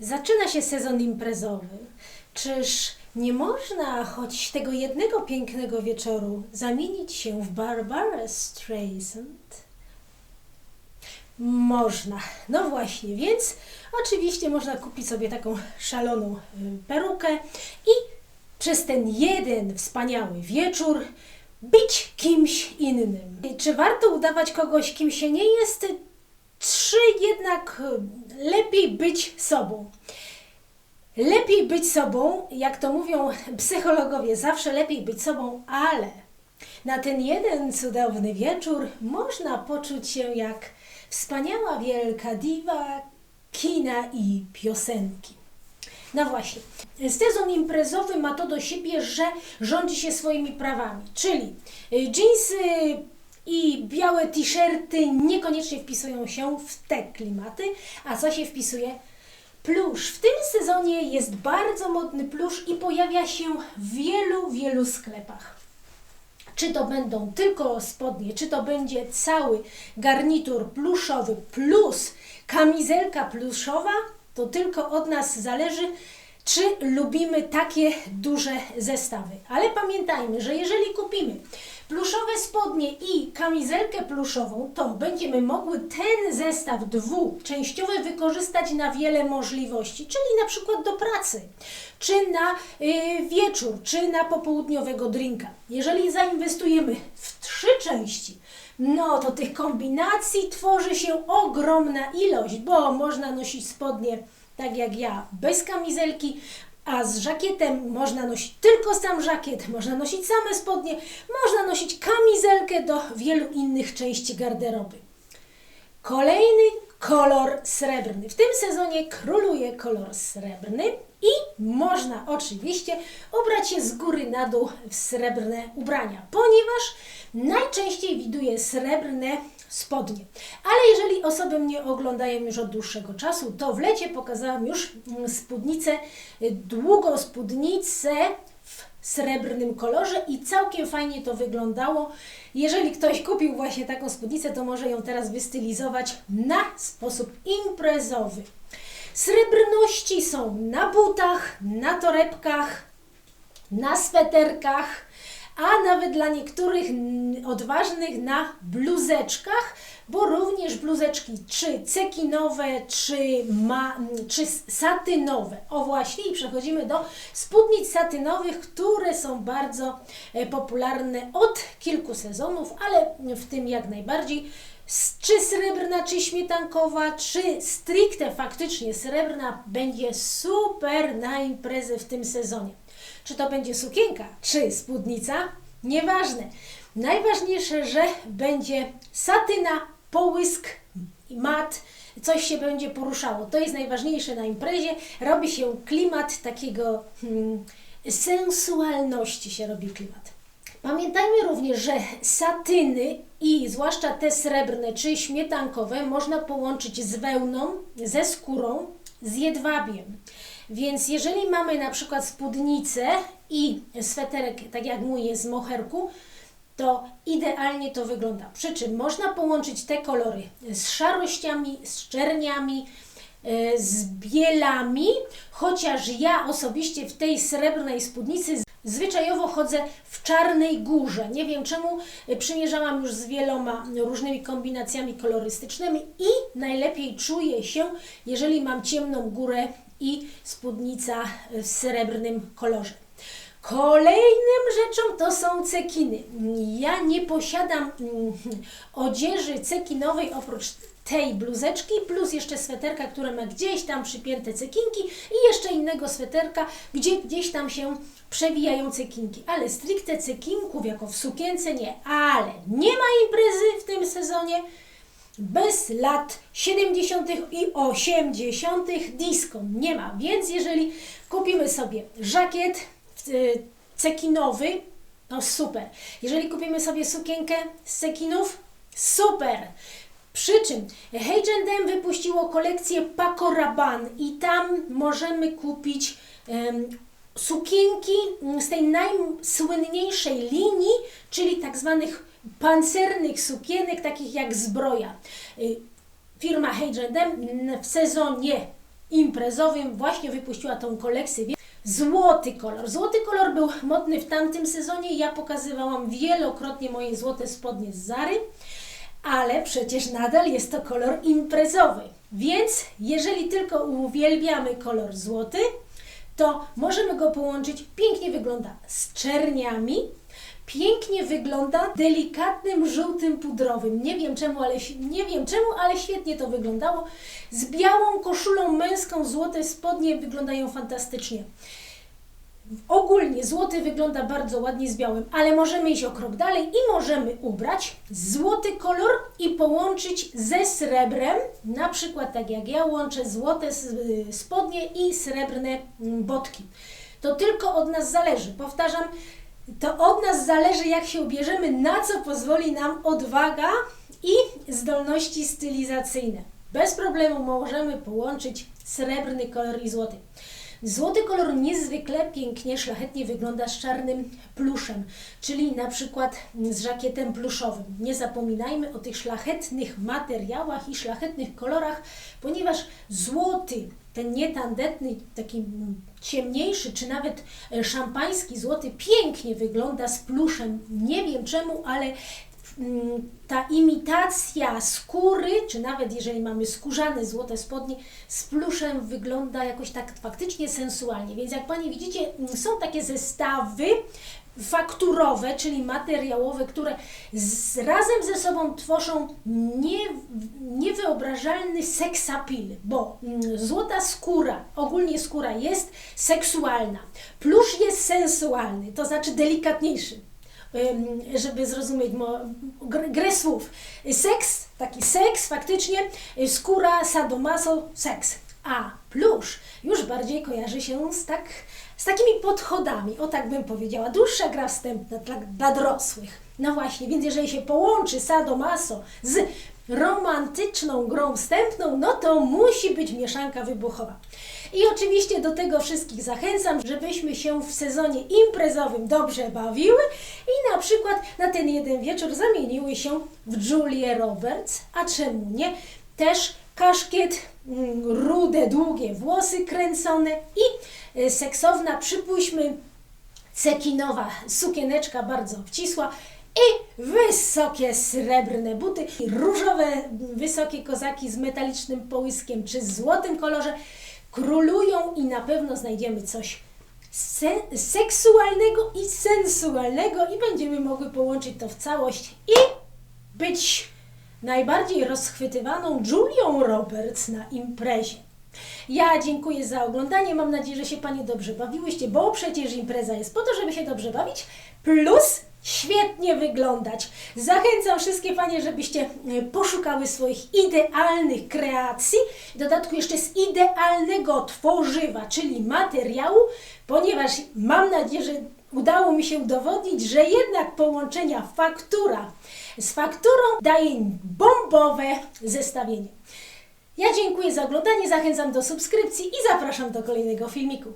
Zaczyna się sezon imprezowy. Czyż nie można choć tego jednego pięknego wieczoru zamienić się w Barbara Streisand? Można. No właśnie, więc oczywiście można kupić sobie taką szaloną y, perukę i przez ten jeden wspaniały wieczór być kimś innym. Czy warto udawać kogoś, kim się nie jest? Czy jednak y, lepiej być sobą? Lepiej być sobą, jak to mówią psychologowie, zawsze lepiej być sobą, ale na ten jeden cudowny wieczór można poczuć się jak wspaniała wielka diwa kina i piosenki. No właśnie, sezon imprezowy ma to do siebie, że rządzi się swoimi prawami, czyli y, dżinsy i białe t-shirty niekoniecznie wpisują się w te klimaty, a co się wpisuje? Plusz. W tym sezonie jest bardzo modny plusz i pojawia się w wielu, wielu sklepach. Czy to będą tylko spodnie, czy to będzie cały garnitur pluszowy plus kamizelka pluszowa, to tylko od nas zależy, czy lubimy takie duże zestawy. Ale pamiętajmy, że jeżeli kupimy pluszowe spodnie i kamizelkę pluszową, to będziemy mogły ten zestaw dwuczęściowy wykorzystać na wiele możliwości, czyli na przykład do pracy, czy na y, wieczór, czy na popołudniowego drinka. Jeżeli zainwestujemy w trzy części, no to tych kombinacji tworzy się ogromna ilość, bo można nosić spodnie tak jak ja, bez kamizelki, a z żakietem można nosić tylko sam żakiet, można nosić same spodnie, można nosić kamizelkę do wielu innych części garderoby. Kolejny kolor srebrny. W tym sezonie króluje kolor srebrny i można oczywiście ubrać się z góry na dół w srebrne ubrania, ponieważ najczęściej widuje srebrne spodnie. Ale jeżeli osoby mnie oglądają już od dłuższego czasu, to w lecie pokazałam już mm, spódnicę, y, długą spódnicę w srebrnym kolorze i całkiem fajnie to wyglądało. Jeżeli ktoś kupił właśnie taką spódnicę, to może ją teraz wystylizować na sposób imprezowy. Srebrności są na butach, na torebkach, na sweterkach, a nawet dla niektórych odważnych na bluzeczkach, bo również bluzeczki czy cekinowe, czy, ma, czy satynowe. O właśnie, i przechodzimy do spódnic satynowych, które są bardzo e, popularne od kilku sezonów, ale w tym jak najbardziej czy srebrna, czy śmietankowa, czy stricte faktycznie srebrna będzie super na imprezę w tym sezonie. Czy to będzie sukienka, czy spódnica, nieważne. Najważniejsze, że będzie satyna, połysk, mat, coś się będzie poruszało. To jest najważniejsze na imprezie. Robi się klimat takiego hmm, sensualności się robi klimat. Pamiętajmy również, że satyny i zwłaszcza te srebrne czy śmietankowe można połączyć z wełną, ze skórą, z jedwabiem. Więc jeżeli mamy na przykład spódnicę i sweterek, tak jak mój jest z moherku, to idealnie to wygląda. Przy czym można połączyć te kolory z szarościami, z czerniami, e, z bielami, chociaż ja osobiście w tej srebrnej spódnicy zwyczajowo chodzę w czarnej górze. Nie wiem czemu, e, przymierzałam już z wieloma różnymi kombinacjami kolorystycznymi i najlepiej czuję się, jeżeli mam ciemną górę i spódnica w srebrnym kolorze. Kolejnym rzeczą to są cekiny. Ja nie posiadam mm, odzieży cekinowej oprócz tej bluzeczki, plus jeszcze sweterka, która ma gdzieś tam przypięte cekinki i jeszcze innego sweterka, gdzie gdzieś tam się przewijają cekinki. Ale stricte cekinków jako w sukience nie. Ale nie ma imprezy w tym sezonie, bez lat 70. i 80. disco nie ma. Więc jeżeli kupimy sobie żakiet y, cekinowy, no super. Jeżeli kupimy sobie sukienkę z cekinów, super. Przy czym H&M wypuściło kolekcję Paco Rabanne i tam możemy kupić um, sukienki z tej najsłynniejszej linii, czyli tak zwanych pancernych sukienek, takich jak zbroja. Y, firma H&M w sezonie imprezowym właśnie wypuściła tą kolekcję. Złoty kolor. Złoty kolor był modny w tamtym sezonie. Ja pokazywałam wielokrotnie moje złote spodnie z Zary, ale przecież nadal jest to kolor imprezowy. Więc jeżeli tylko uwielbiamy kolor złoty, to możemy go połączyć. Pięknie wygląda z czerniami. Pięknie wygląda delikatnym żółtym pudrowym. Nie wiem czemu, ale nie wiem czemu, ale świetnie to wyglądało. Z białą koszulą męską złote spodnie wyglądają fantastycznie. Ogólnie złoty wygląda bardzo ładnie z białym, ale możemy iść o krok dalej i możemy ubrać złoty kolor i połączyć ze srebrem, na przykład tak jak ja łączę złote spodnie i srebrne botki. To tylko od nas zależy. Powtarzam, to od nas zależy, jak się ubierzemy, na co pozwoli nam odwaga i zdolności stylizacyjne. Bez problemu możemy połączyć srebrny kolor i złoty. Złoty kolor niezwykle pięknie, szlachetnie wygląda z czarnym pluszem, czyli na przykład z żakietem pluszowym. Nie zapominajmy o tych szlachetnych materiałach i szlachetnych kolorach, ponieważ złoty, ten nietandetny, taki ciemniejszy, czy nawet szampański złoty pięknie wygląda z pluszem. Nie wiem czemu, ale ta imitacja skóry, czy nawet jeżeli mamy skórzane złote spodnie, z pluszem wygląda jakoś tak faktycznie sensualnie. Więc jak Panie widzicie, mm, są takie zestawy fakturowe, czyli materiałowe, które z, razem ze sobą tworzą nie, niewyobrażalny seksapil, bo mm, złota skóra, ogólnie skóra jest seksualna, plusz jest sensualny, to znaczy delikatniejszy żeby zrozumieć grę słów. Seks, taki seks, faktycznie, y, skóra, sadomaso, seks. A plusz już bardziej kojarzy się z, tak, z takimi podchodami, o tak bym powiedziała. Dłuższa gra wstępna dla, dla dorosłych. No właśnie, więc jeżeli się połączy sadomaso z romantyczną grą wstępną, no to musi być mieszanka wybuchowa. I oczywiście do tego wszystkich zachęcam, żebyśmy się w sezonie imprezowym dobrze bawiły i na przykład na ten jeden wieczór zamieniły się w Julię Roberts, a czemu nie? Też kaszkiet, mm, rude, długie włosy kręcone i y, seksowna, przypuśćmy, cekinowa sukieneczka bardzo obcisła, i wysokie srebrne buty, i różowe wysokie kozaki z metalicznym połyskiem czy złotym kolorze królują i na pewno znajdziemy coś se seksualnego i sensualnego i będziemy mogły połączyć to w całość i być najbardziej rozchwytywaną Julią Roberts na imprezie. Ja dziękuję za oglądanie. Mam nadzieję, że się Panie dobrze bawiłyście, bo przecież impreza jest po to, żeby się dobrze bawić. Plus świetnie wyglądać. Zachęcam wszystkie Panie, żebyście e, poszukały swoich idealnych kreacji, w dodatku jeszcze z idealnego tworzywa, czyli materiału, ponieważ mam nadzieję, że udało mi się udowodnić, że jednak połączenia faktura z fakturą daje bombowe zestawienie. Ja dziękuję za oglądanie, zachęcam do subskrypcji i zapraszam do kolejnego filmiku.